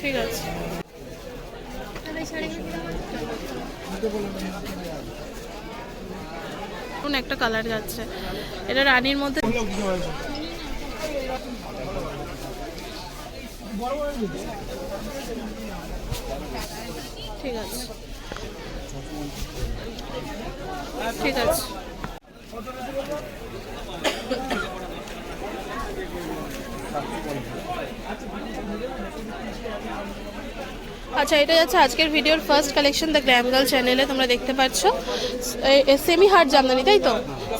ঠিক আছে একটা কালার যাচ্ছে। এটা রানীর মধ্যে ঠিক আছে। ঠিক আছে। আচ্ছা এটা যাচ্ছে আজকের ভিডিওর first collection the gram girl চ্যানেলে তোমরা দেখতে পাচ্ছ সেমি হার্ট জামদানি তাই তো?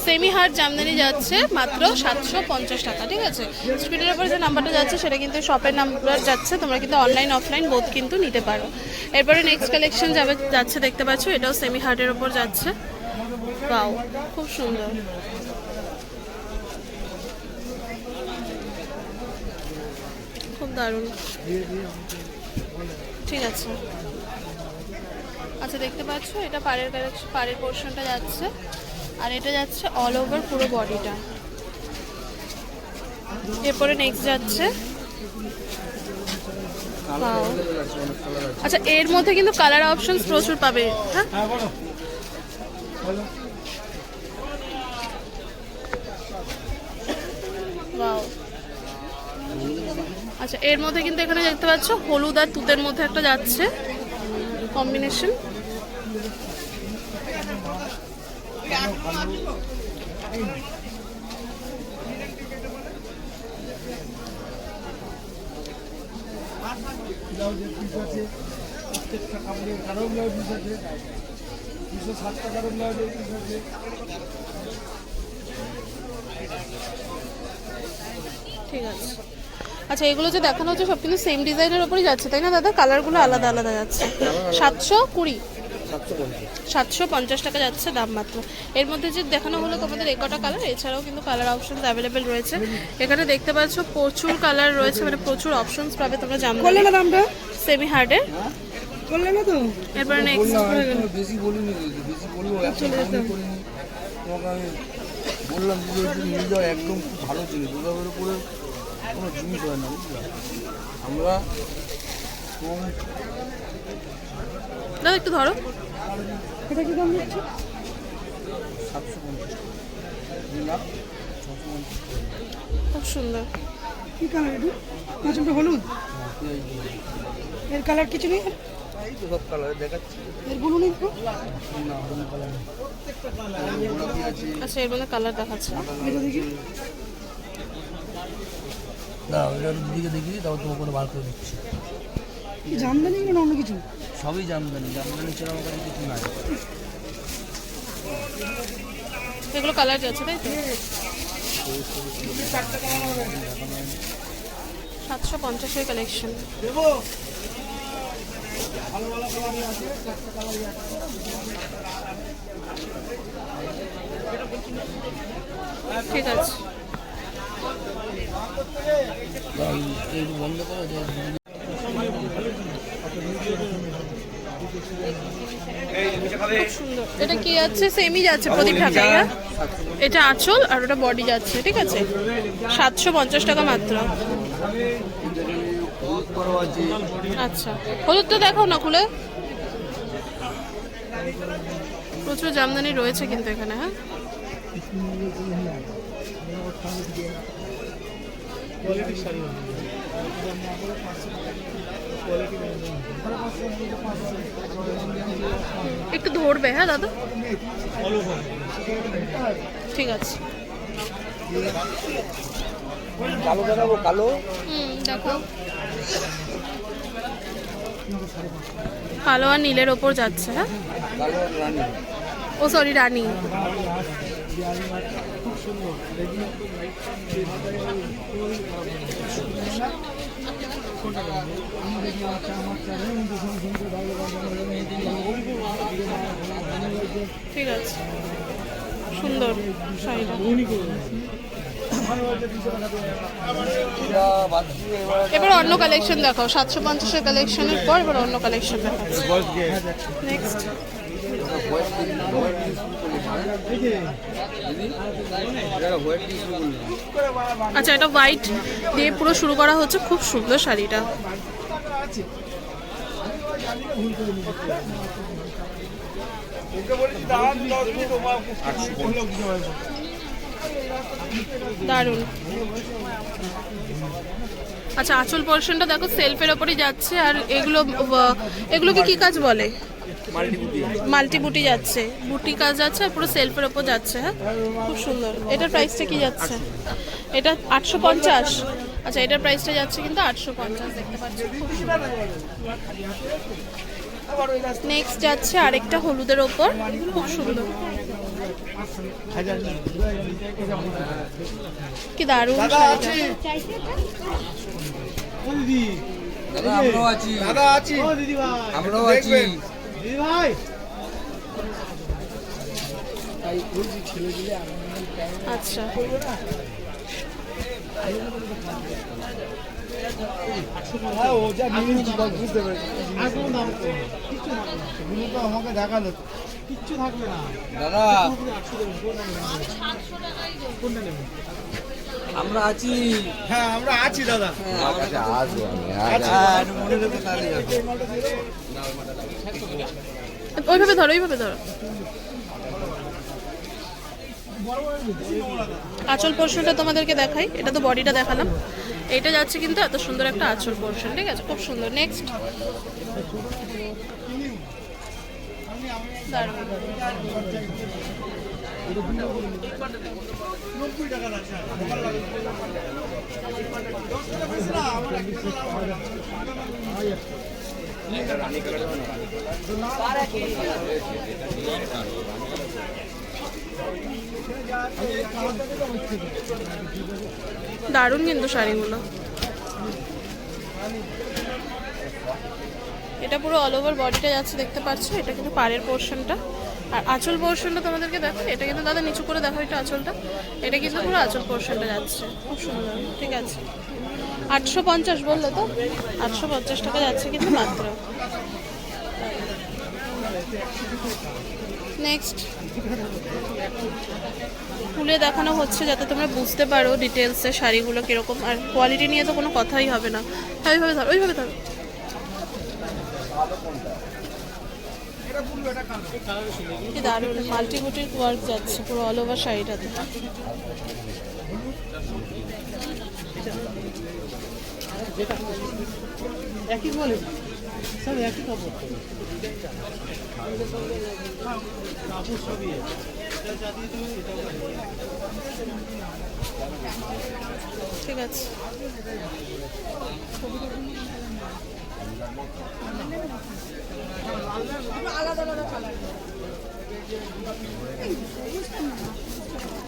সেমি হার্ট জামদানি যাচ্ছে মাত্র সাতশো পঞ্চাশ টাকা, ঠিক আছে? স্ক্রিনের উপরে যে নাম্বারটা যাচ্ছে, সেটা কিন্তু শপের নাম্বার যাচ্ছে, তোমরা কিন্তু অনলাইন অফলাইন বোধ কিন্তু নিতে পারো। এরপরে নেক্সট কালেকশন যাবে, যাচ্ছে, দেখতে পাচ্ছ, এটাও সেমি হার্টের ওপর যাচ্ছে। পাও খুব সুন্দর। খুব দারুণ। ঠিক আছে। আচ্ছা দেখতে পাচ্ছ, এটা পাড়ের পাড়ের পোর্শনটা যাচ্ছে। আর এটা যাচ্ছে অল ওভার পুরো বডিটা এরপরে নেক্সট যাচ্ছে. আচ্ছা এর মধ্যে কিন্তু কালার অপশনস প্রচুর পাবে। হ্যাঁ. আচ্ছা এর মধ্যে কিন্তু এখানে দেখতে পাচ্ছ হলুদ আর তুতের মধ্যে একটা যাচ্ছে। কম্বিনেশন ঠিক আছে। আচ্ছা এগুলো যে দেখানো হচ্ছে সব কিন্তু সেম ডিজাইনের ওপরই যাচ্ছে তাই না দাদা? কালারগুলো আলাদা আলাদা যাচ্ছে। সাতশো কুড়ি। সাতশো পঞ্চাশ টাকা যাচ্ছে দাম মাত্র। এর মধ্যে যে দেখানো হলো তোমাদের একটা কালার এছাড়াও কিন্তু কালার অপশনস অ্যাভেলেবেল রয়েছে। এখানে দেখতে পাচ্ছ প্রচুর কালার রয়েছে মানে প্রচুর অপশনস পাবে তোমরা জানবে। করলে না দামটা? সেমি হার্ডের করলে না তো? এরপরে নেক্সট বেশি বলিনি বেশি বলব আমি তোমাকে বললাম যে একটু নিয়ে যাও একদম ভালো জিনিস। দুর্গাপুর উপরে কোনো জিনিস হয় না বুঝলা আমরা দাদা একটু ধরো। এটা কি দাম সাতশো পঞ্চাশ পঞ্চাশ খুব সুন্দর। কি কালার এটা? মাঝখানটা হলুদ? এর কালার কিছু নেই? সব কালার দেখাচ্ছি। এরগুলো নেই তো? না কোনো কালার নেই। গোলাপি আছে আচ্ছা এর মধ্যে কালার দেখাচ্ছে। এটা দেখি। না ওটা দিকে দেখি তারপর তোমাকে কোনো বার করে দিচ্ছি। জামদানি না অন্য কিছু? সবই জামদানি জামদানি ছাড়া আমার কাছে কিছু নাই। এগুলো কালার যাচ্ছে তাই তো? সাতশো পঞ্চাশের কালেকশন ঠিক আছে এই বন্ধ করো যে খুব সুন্দর এটা কি যাচ্ছে সেমই যাচ্ছে প্রদীপ ঢাকাইয়া এটা আঁচল আর ওটা বডি যাচ্ছে ঠিক আছে? সাতশো পঞ্চাশ টাকা মাত্র। আচ্ছা। হলুদটা দেখাও না খুলে? প্রচুর জামদানি রয়েছে কিন্তু এখানে হ্যাঁ? একটু ধরবে হ্যাঁ দাদা? ঠিক আছে। কালো দেখাবো কালো। হুম দেখো। কালো আর নীলের ওপর যাচ্ছে হ্যাঁ? ও সরি রানী। ঠিক আছে। সুন্দর এবার অন্য কালেকশন দেখো সাতশো পঞ্চাশের কালেকশনের পর এবার অন্য কালেকশন নেক্সট আচ্ছা এটা হোয়াইট দিয়ে পুরো শুরু করা হচ্ছে। খুব সুন্দর শাড়িটা। দারুণ। আচ্ছা আঁচল পোর্শনটা দেখো সেলফের ওপরই যাচ্ছে, আর এগুলো, এগুলোকে কি কাজ বলে? মাল্টি বুটি যাচ্ছে। বুটি কাজ যাচ্ছে আর পুরো সেলফের ওপর যাচ্ছে হ্যাঁ? খুব সুন্দর। এটার প্রাইসটা কি যাচ্ছে? এটা আটশো পঞ্চাশ। আচ্ছা এটার প্রাইসটা যাচ্ছে কিন্তু আটশো পঞ্চাশ দেখতে পাচ্ছি। খুব সুন্দর। নেক্সট যাচ্ছে আরেকটা হলুদের ওপর। খুব সুন্দর। কি দারুণ দিদি আছি। দাদা আছি। ও দিদি ভাই আমরাও আছি। আচ্ছা। আমাকে দেখাল। কিচ্ছু থাকবে না। দাদা। কোনটা নেবেন আমরা আছি। হ্যাঁ আমরা আছি দাদা। হ্যাঁ একটু মনে রেখে তাহলে যাবে ওইভাবে ধরো ওইভাবে ধরো। আঁচল পোর্শনটা তোমাদেরকে দেখাই, এটা তো বডিটা দেখালাম। এটা যাচ্ছে কিন্তু এত সুন্দর একটা আঁচল পোর্শন ঠিক আছে? খুব সুন্দর। নেক্সট দারুণ কিন্তু শাড়িগুলো। এটা পুরো অল ওভার বডিটা যাচ্ছে, দেখতে পাচ্ছ? এটা কিন্তু পাড়ের পোর্শনটা আর আঁচল পোর্শনটা তোমাদেরকে দেখো, এটা কিন্তু দাদা নিচু করে দেখো এটা আঁচলটা। এটা কিন্তু পুরো আঁচল পোর্শনটা যাচ্ছে। খুব সুন্দর, ঠিক আছে। আটশো পঞ্চাশ বলল তো? আটশো পঞ্চাশ টাকা যাচ্ছে কিন্তু মাত্র। নেক্সট খুলে দেখানো হচ্ছে যাতে তোমরা বুঝতে পারো ডিটেলসে শাড়িগুলো কীরকম, আর কোয়ালিটি নিয়ে তো কোনো কথাই হবে না। হ্যাঁ ওইভাবে ধরো ওইভাবে ধরো। কি দারুণ মাল্টিপুটির ওয়ার্ক যাচ্ছে পুরো অল ওভার শাড়িটাতে। একই বলে? সব একই কাপড় কাপড় সবই ঠিক আছে।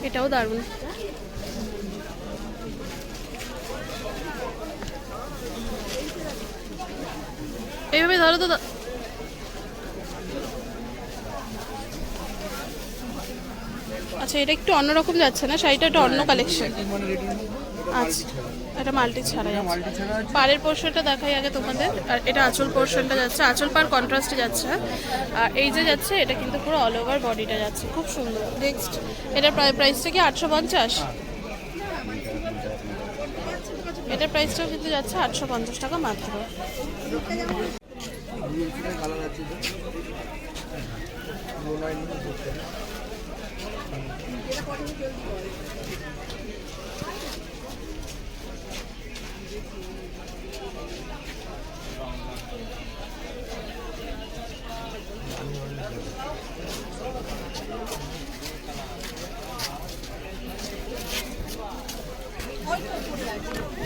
এটাও দারুণ। এইভাবে ধরো তো দা- আচ্ছা এটা একটু অন্যরকম যাচ্ছে না? শাড়িটা একটা অন্য কালেকশন মানে আচ্ছা এটা মাল্টি ছাড়া পাড়ের পোর্শনটা দেখাই আগে তোমাদের। আর এটা আঁচল পোর্শনটা যাচ্ছে। আঁচল পার কন্ট্রাস্টে যাচ্ছে? আর এই যে যাচ্ছে এটা কিন্তু পুরো অল ওভার বডিটা যাচ্ছে। খুব সুন্দর। নেক্সট এটার প্রাইসটা কি আটশো পঞ্চাশ? এটার প্রাইসটাও কিন্তু যাচ্ছে আটশো পঞ্চাশ টাকা মাত্র। কালার আছে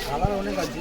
কালার অনেক আছে।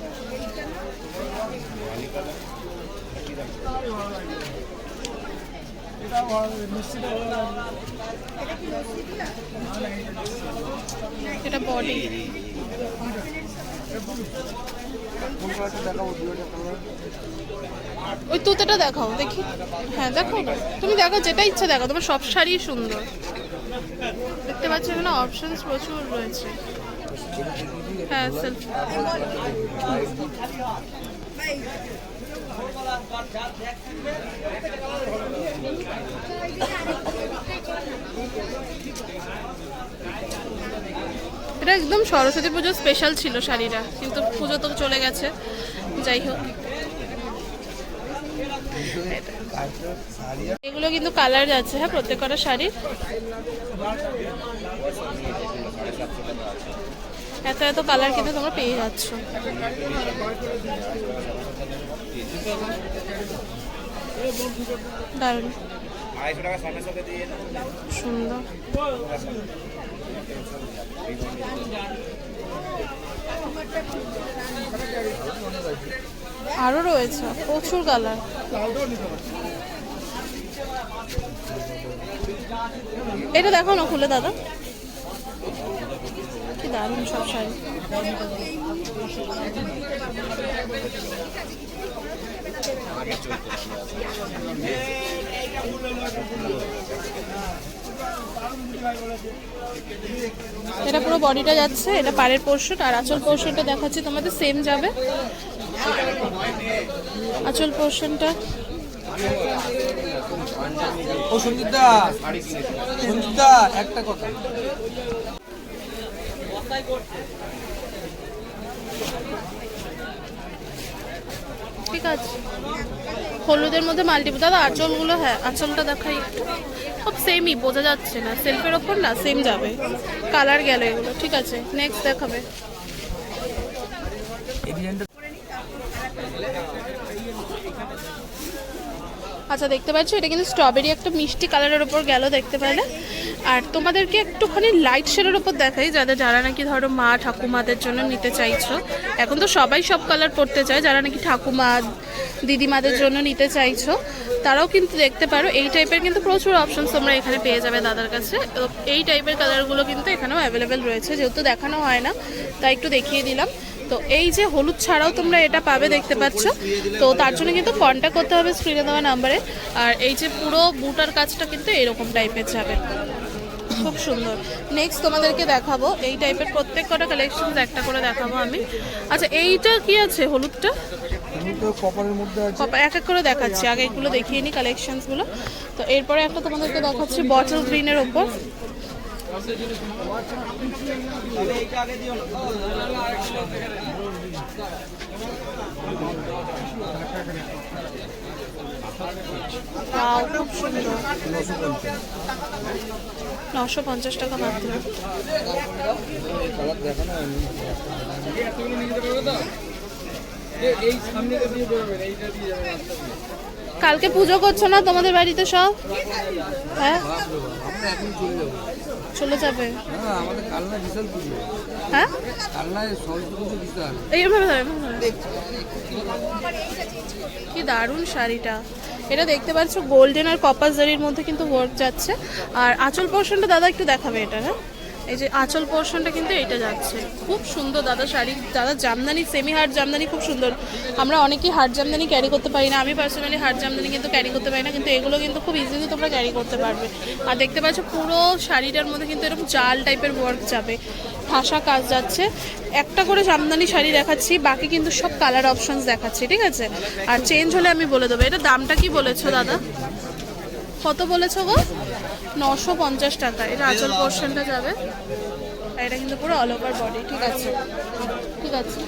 এটা বডি ওই তুতেটা দেখাও, দেখি। হ্যাঁ দেখো তুমি দেখো যেটা ইচ্ছা দেখো তোমার সব শাড়ি সুন্দর। দেখতে পাচ্ছ এখানে অপশনস প্রচুর রয়েছে। হ্যাঁ এটা একদম সরস্বতী পুজো স্পেশাল ছিল শাড়িটা, কিন্তু পুজো তো চলে গেছে, যাই হোক। এগুলো কিন্তু কালার যাচ্ছে হ্যাঁ প্রত্যেক কটা শাড়ির। এত এত কালার কিন্তু তোমরা পেয়ে যাচ্ছ। দারুণ। সুন্দর। আরও রয়েছে, প্রচুর কালার। এটা দেখো না, খুলে দাদা। দারুণ সব শাড়ি। এটা পুরো বডিটা যাচ্ছে, এটা পাড়ের পোর্শন আর আঁচল পোর্শনটা দেখাচ্ছি, তোমাদের সেম যাবে। আঁচল পোর্শনটা। ও সঞ্জিতদা সঞ্জিতদা একটা কথা। ঠিক আছে। হলুদের মধ্যে মাল্টি দাদা আঁচলগুলো হ্যাঁ আঁচলটা দেখাই একটু। সব সেমই বোঝা যাচ্ছে না। সেলফের ওপর না সেম যাবে। কালার গেল এগুলো। ঠিক আছে নেক্সট দেখাবে। আচ্ছা দেখতে পাচ্ছ, এটা কিন্তু স্ট্রবেরি একটা মিষ্টি কালারের ওপর গেল, দেখতে পেলে আর তোমাদেরকে একটুখানি লাইট শেডের ওপর দেখাই, যাদের, যারা নাকি ধরো মা ঠাকুমাদের জন্য নিতে চাইছো। এখন তো সবাই সব কালার পরতে চায়, যারা নাকি ঠাকুমা, দিদিমাদের জন্য নিতে চাইছো, তারাও কিন্তু দেখতে পারো, এই টাইপের কিন্তু প্রচুর অপশনস তোমরা এখানে পেয়ে যাবে দাদার কাছে। এই টাইপের কালারগুলো কিন্তু এখানেও অ্যাভেলেবেল রয়েছে, যেহেতু দেখানো হয় না, তাই একটু দেখিয়ে দিলাম। তো এই যে হলুদ ছাড়াও তোমরা এটা পাবে দেখতে পাচ্ছ। তো তার জন্য কিন্তু কন্ট্যাক্ট করতে হবে স্ক্রিনে দেওয়া নাম্বারে আর এই যে পুরো বুটার কাজটা কিন্তু এরকম টাইপের যাবে। খুব সুন্দর। নেক্সট তোমাদেরকে দেখাবো। এই টাইপের প্রত্যেক কটা কালেকশন একটা করে দেখাবো আমি। আচ্ছা এইটা কি আছে হলুদটা? এক এক করে দেখাচ্ছি। আগে এগুলো দেখিয়ে নিই কালেকশনসগুলো তো এরপরে একটা তোমাদেরকে দেখাচ্ছি বটল গ্রিনের ওপর। নশো পঞ্চাশ টাকা মাত্র। কালার দেখানো হয়নি কালকে পুজো করছ না তোমাদের বাড়িতে সব? হ্যাঁ? চলে যাবে। হ্যাঁ। কি দারুণ শাড়িটা। এটা দেখতে পাচ্ছ গোল্ডেন আর কপার জারির মধ্যে কিন্তু ওয়ার্ক যাচ্ছে। আর আঁচল পোর্শনটা দাদা একটু দেখাবে এটা হ্যাঁ? এই যে আঁচল পোর্শনটা কিন্তু এটা যাচ্ছে। খুব সুন্দর দাদা শাড়ি। দাদা জামদানি সেমি হার্ড জামদানি খুব সুন্দর। আমরা অনেকেই হার্ড জামদানি ক্যারি করতে পারি না। আমি পার্সোনালি হার্ড জামদানি কিন্তু ক্যারি করতে পারি না, কিন্তু এগুলো কিন্তু খুব ইজিলি তোমরা ক্যারি করতে পারবে। আর দেখতে পাচ্ছ, পুরো শাড়িটার মধ্যে কিন্তু এরকম জাল টাইপের ওয়ার্ক যাবে। ঠাসা কাজ যাচ্ছে। একটা করে জামদানি শাড়ি দেখাচ্ছি, বাকি কিন্তু সব কালার অপশনস দেখাচ্ছি, ঠিক আছে? আর চেঞ্জ হলে আমি বলে দেবো। এটা দামটা কি বলেছ, দাদা? কত বলেছ গো? নশো পঞ্চাশ টাকা। এটা আঁচল পোর্শনটা যাবে। এটা কিন্তু পুরো অল ওভার বডি ঠিক আছে? ঠিক আছে?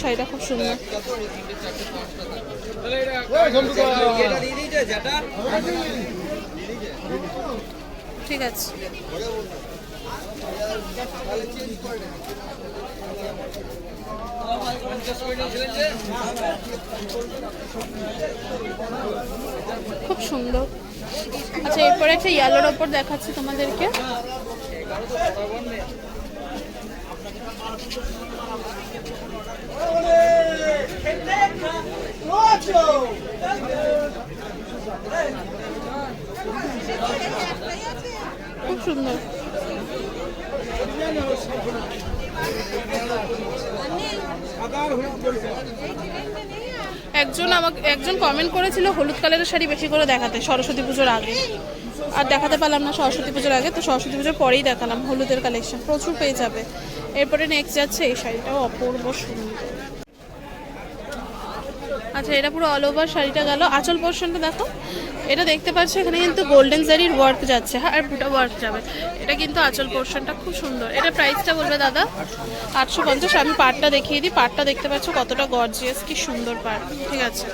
শাড়িটা খুব সুন্দর। ঠিক আছে। খুব সুন্দর। আচ্ছা এরপরে একটা ইয়েলোর ওপর দেখাচ্ছি তোমাদেরকে। খুব সুন্দর। একজন আমাকে একজন কমেন্ট করেছিল, হলুদ কালারের শাড়ি বেশি করে দেখাতে, সরস্বতী পুজোর আগে। আর দেখাতে পারলাম না সরস্বতী পুজোর আগে, তো সরস্বতী পুজোর পরেই দেখালাম, হলুদের কালেকশন প্রচুর পেয়ে যাবে। এরপরে নেক্সট যাচ্ছে, এই শাড়িটাও অপূর্ব সুন্দর। আচ্ছা এটা পুরো অল ওভার শাড়িটা গেল। আঁচল পোর্শনটা দেখো। এটা দেখতে পাচ্ছ, এখানে কিন্তু গোল্ডেন জারির ওয়ার্ক যাচ্ছে। হ্যাঁ আর বুটা ওয়ার্ক যাবে। এটা কিন্তু আঁচল পোর্শনটা খুব সুন্দর। এটা প্রাইসটা বলবে দাদা? আটশো পঞ্চাশ। আমি পাটটা দেখিয়ে দিই। পাটটা দেখতে পাচ্ছ কতটা গর্জিয়াস কি সুন্দর পাট ঠিক আছে।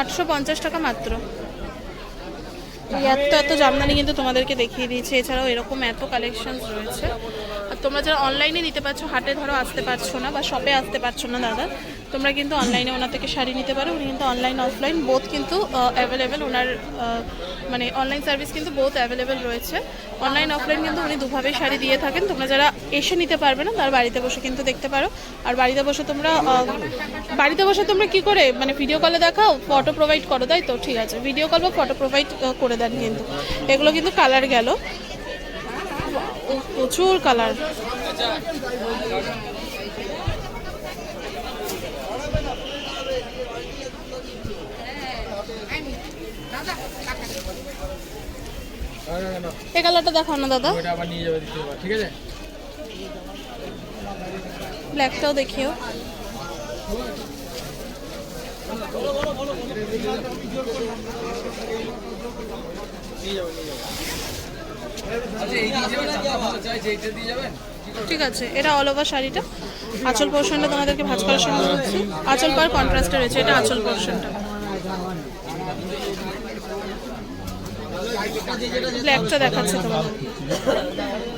আটশো পঞ্চাশ টাকা মাত্র। এত এত জামদানি কিন্তু তোমাদেরকে দেখিয়ে দিয়েছি। এছাড়াও এরকম এত কালেকশন রয়েছে। তোমরা যারা অনলাইনে নিতে পারছ, হাটে ধরো আসতে পারছ না বা শপে আসতে পারছ না দাদা, তোমরা কিন্তু অনলাইনে ওনার থেকে শাড়ি নিতে পারো। উনি কিন্তু অনলাইন অফলাইন বোথ কিন্তু অ্যাভেলেবেল ওনার মানে অনলাইন সার্ভিস কিন্তু বোথ অ্যাভেলেবেল রয়েছে। অনলাইন অফলাইন কিন্তু উনি দুভাবেই শাড়ি দিয়ে থাকেন। তোমরা যারা এসে নিতে পারবে না, তার বাড়িতে বসে কিন্তু দেখতে পারো। আর বাড়িতে বসে তোমরা বাড়িতে বসে তোমরা কি করে মানে ভিডিও কলে দেখাও ফটো প্রোভাইড করো, তাই তো? ঠিক আছে ভিডিও কল বা ফটো প্রোভাইড করে দেন কিন্তু। এগুলো কিন্তু কালার গেল। প্রচুর কালার এই কালারটা দেখাও না দাদা। ওটা আবার নিয়ে যাবে দিতে ঠিক আছে? ব্ল্যাকটাও দেখিও। দিয়ে যাবেন ঠিক আছে এটা অল ওভার শাড়িটা। আঁচল পোর্শনটা তোমাদেরকে ভাজ করার সময় বলছি। আঁচল পার কন্ট্রাস্টে রয়েছে এটা আঁচল পোর্শনটা। ব্ল্যাকটা দেখাচ্ছে তোমাদের।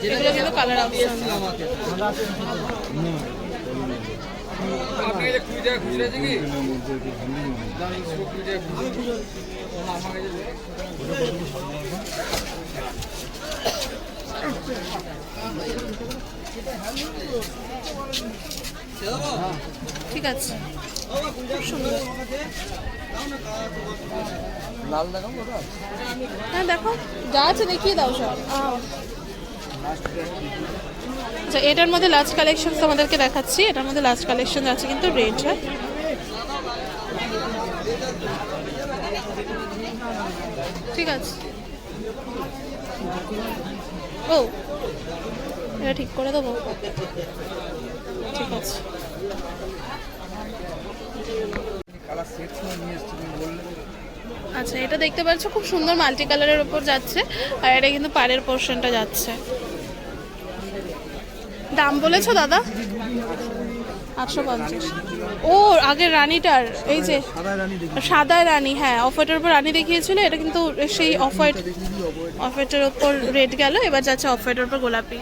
এগুলো কিন্তু কালার অপশন আপনাকে ঠিক আছে। সুন্দর। লাল দেখাবো হ্যাঁ দেখো যা আছে দেখিয়ে দাও সব। আচ্ছা এটার মধ্যে লাস্ট কালেকশন তোমাদেরকে দেখাচ্ছি। এটার মধ্যে লাস্ট কালেকশন আছে কিন্তু রেড হ্যাঁ? ঠিক আছে। ও। এটা ঠিক করে দেবো? ঠিক আছে। আচ্ছা এটা দেখতে পাচ্ছ খুব সুন্দর মাল্টি কালারের উপর যাচ্ছে, আর এটা কিন্তু পাড়ের পোর্শনটা যাচ্ছে। দাম বলেছ দাদা? আটশো পঞ্চাশ। ও আগের রানীটার এই যে সাদা রানী হ্যাঁ অফ হোয়াইটের উপর রানী দেখিয়েছিল এটা কিন্তু সেই অফ হোয়াইট অফ উপর রেড গেল এবার যাচ্ছে অফ হোয়াইটের উপর গোলাপি।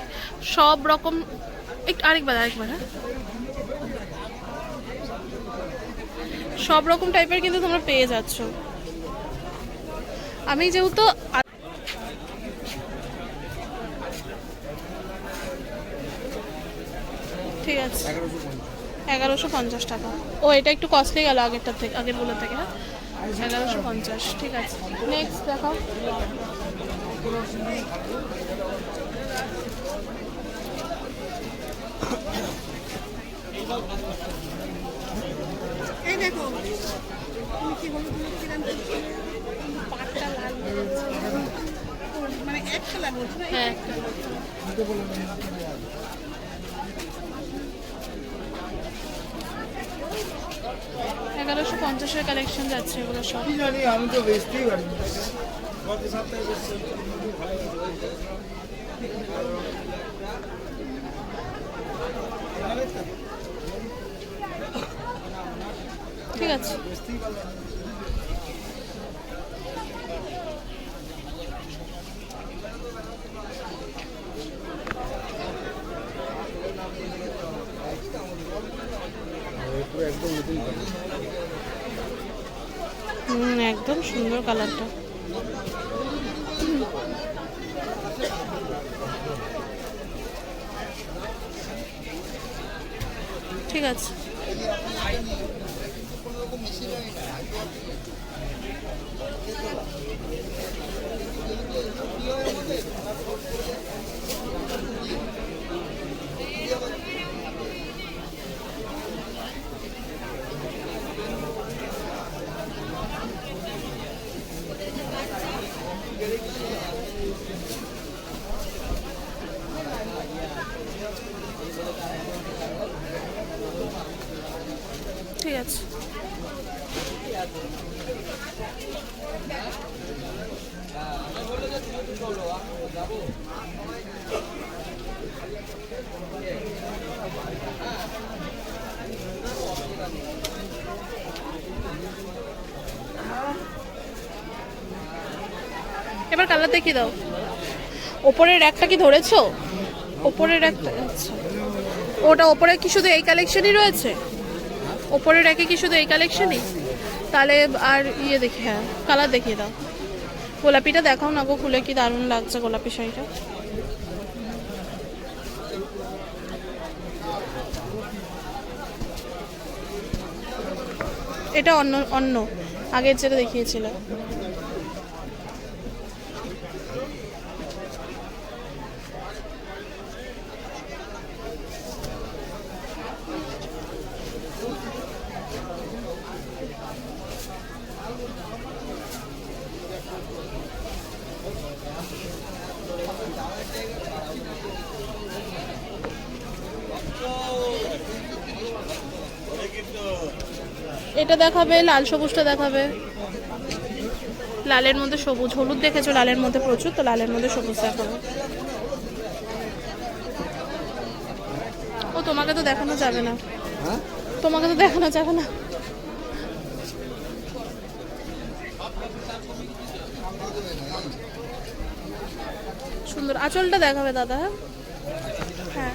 সব রকম একটু আরেকবার আরেকবার হ্যাঁ। সব রকম টাইপের কিন্তু তোমরা পেয়ে যাচ্ছ। আমি যেহেতু ঠিক আছে। এগারোশো পঞ্চাশ টাকা। ও এটা একটু কস্টলি গেল আগেরটার থেকে আগেরগুলো থেকে হ্যাঁ? এগারোশো পঞ্চাশ ঠিক আছে। নেক্সট দেখাও। এই দেখো। পাটটা লাল মানে এক কালার হ্যাঁ এগারোশো পঞ্চাশের কালেকশন যাচ্ছে এগুলো সব জানি আমি তো বেচতেই পারি। ঠিক আছে একদম সুন্দর কালারটা। ঠিক আছে। ঠিক আছে। এবার কালার দেখিয়ে দাও। ওপরের একটা কি ধরেছো? ওপরের একটা আচ্ছা। ওটা ওপরে কি শুধু এই কালেকশনই রয়েছে? ওপরের র্যাকে কি শুধু এই কালেকশনই তাহলে আর ইয়ে দেখি হ্যাঁ কালার দেখিয়ে দাও। গোলাপিটা দেখাও না গো, খুলে কি দারুণ লাগছে গোলাপি শাড়িটা। এটা অন্য অন্য। আগের যেটা দেখিয়েছিল। এটা দেখাবে লাল সবুজটা দেখাবে। লালের মধ্যে সবুজ হলুদ দেখেছ? লালের মধ্যে প্রচুর তো লালের মধ্যে সবুজ দেখাবে। ও তোমাকে তো দেখানো যাবে না। হ্যাঁ? তোমাকে তো দেখানো যাবে না। সুন্দর। আঁচলটা দেখাবে দাদা হ্যাঁ? হ্যাঁ।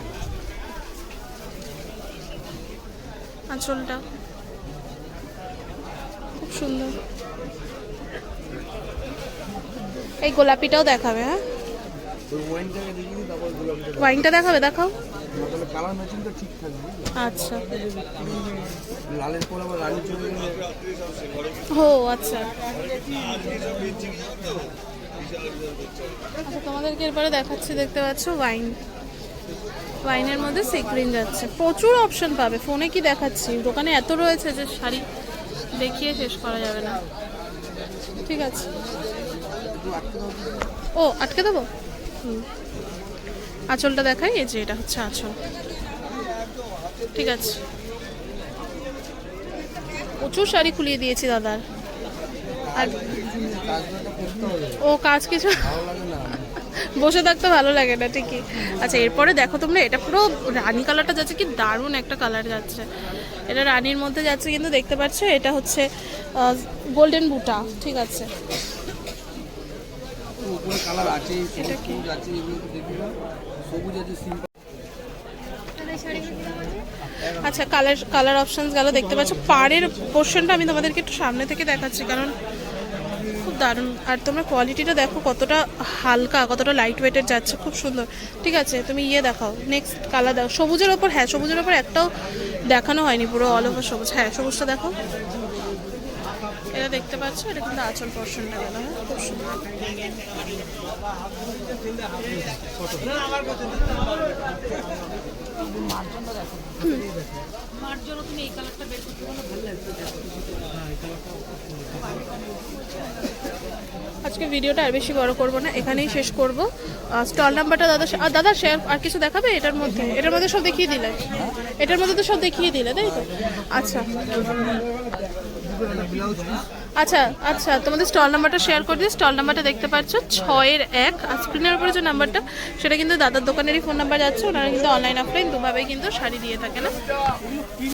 আঁচলটা। সুন্দর। এই গোলাপিটাও দেখাবে হ্যাঁ? ওয়াইনটা দেখাবে, দেখাও? আচ্ছা। ও আচ্ছা। আচ্ছা তোমাদেরকে দেখাচ্ছি, দেখতে ওয়াইন ওয়াইনের মধ্যে সিক্রিন যাচ্ছে। প্রচুর অপশন পাবে, ফোনে কি দেখাচ্ছি? দোকানে এত রয়েছে যে শাড়ি দেখিয়ে শেষ করা যাবে না। ঠিক আছে। ও, আটকে দেবো? আঁচলটা দেখাই, এই যে এটা হচ্ছে আঁচল। ঠিক আছে। প্রচুর শাড়ি খুলিয়ে দিয়েছি দাদার। আর ও কাজ কিছু বসে থাকতে ভালো লাগে না, ঠিকই। আচ্ছা এরপরে দেখো তোমরা, এটা পুরো রানী কালারটা যাচ্ছে কি দারুণ একটা কালার যাচ্ছে। এটা রানীর মধ্যে যাচ্ছে কিন্তু দেখতে পাচ্ছ এটা হচ্ছে গোল্ডেন বুটা ঠিক আছে। আচ্ছা কালার কালার অপশনস গেল দেখতে পাচ্ছ। পাড়ের পোর্শনটা আমি তোমাদেরকে একটু সামনে থেকে দেখাচ্ছি কারণ খুব দারুণ। আর তোমরা কোয়ালিটিটা দেখো কতটা হালকা কতটা লাইট ওয়েটের যাচ্ছে খুব সুন্দর। ঠিক আছে তুমি ইয়ে দেখাও নেক্সট কালার দেখো সবুজের ওপর হ্যাঁ সবুজের ওপর একটাও দেখানো হয়নি, পুরো অল ওভার সবুজ। হ্যাঁ সবুজটা দেখো। এটা দেখতে পাচ্ছ, এটা কিন্তু আচল পোর্শনটা গেল হ্যাঁ। খুব সুন্দর। আজকে ভিডিওটা আর বেশি বড় করব না, এখানেই শেষ করব। স্টল নাম্বারটা দাদা আর দাদা শেয়ার আর কিছু দেখাবে এটার মধ্যে? এটার মধ্যে সব দেখিয়ে দিলে। এটার মধ্যে তো সব দেখিয়ে দিলে, তাই তো? আচ্ছা। আচ্ছা আচ্ছা তোমাদের স্টল নাম্বারটা শেয়ার করে দিই স্টল নাম্বারটা দেখতে পাচ্ছ, ছয়ের এক। স্ক্রিনের উপরে যে নাম্বারটা সেটা কিন্তু দাদার দোকানেরই ফোন নাম্বার যাচ্ছে। ওনারা কিন্তু অনলাইন অফলাইন দুভাবেই কিন্তু শাড়ি দিয়ে থাকে না?